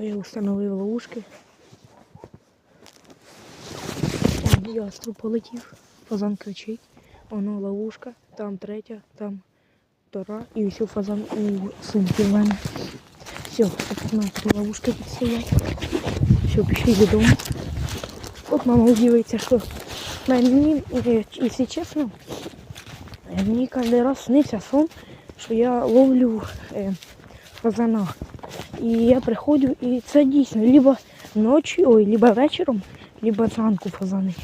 Я встановив ловушки. Вон яструб полетів, фазан кричить. Воно ловушка, там третя, там втора і все фазан у сумці в мене. Все, на ловушки тут. Все, пішли додому. От мама удивиться, що мені, е, якщо чесно, мені кожен раз сниться сон, що я ловлю е, фазана. І я приходжу, і це дійсно либо ночі, ой, либо вечором, либо зранку фазани.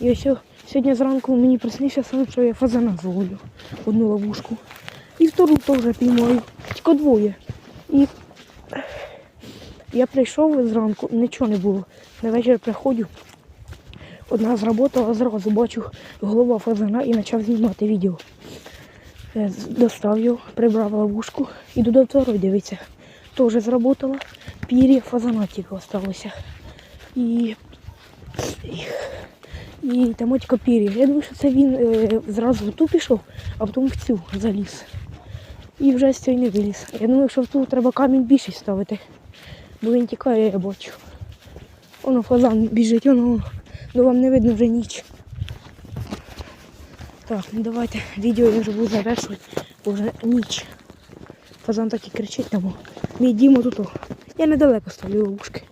І ось сьогодні зранку мені приснився сон, що я фазана зловлю одну ловушку. І втору теж піймаю. Тільки двоє. І я прийшов зранку, нічого не було. На вечір приходжу. Одна зработала, зразу бачу голова фазана і почав знімати відео. Е, Достав його, прибрав ловушку, іду до второї дивитися. Теж зработала. Пір'я фазана тільки осталося. І, і, і там тільки. Я думаю, що це він е, в ту пішов, а потім в цю заліз. І вже з не виліз. Я думаю, що в ту треба камінь більший ставити. Бо він тікає, я бачу. Воно фазан біжить, воно ну вам не видно вже ніч. Так, ну давайте відео я вже буду завершувати, бо вже ніч. Фазан так і кричить тому. Мій Дімо тут. Я недалеко ставлю ловушки.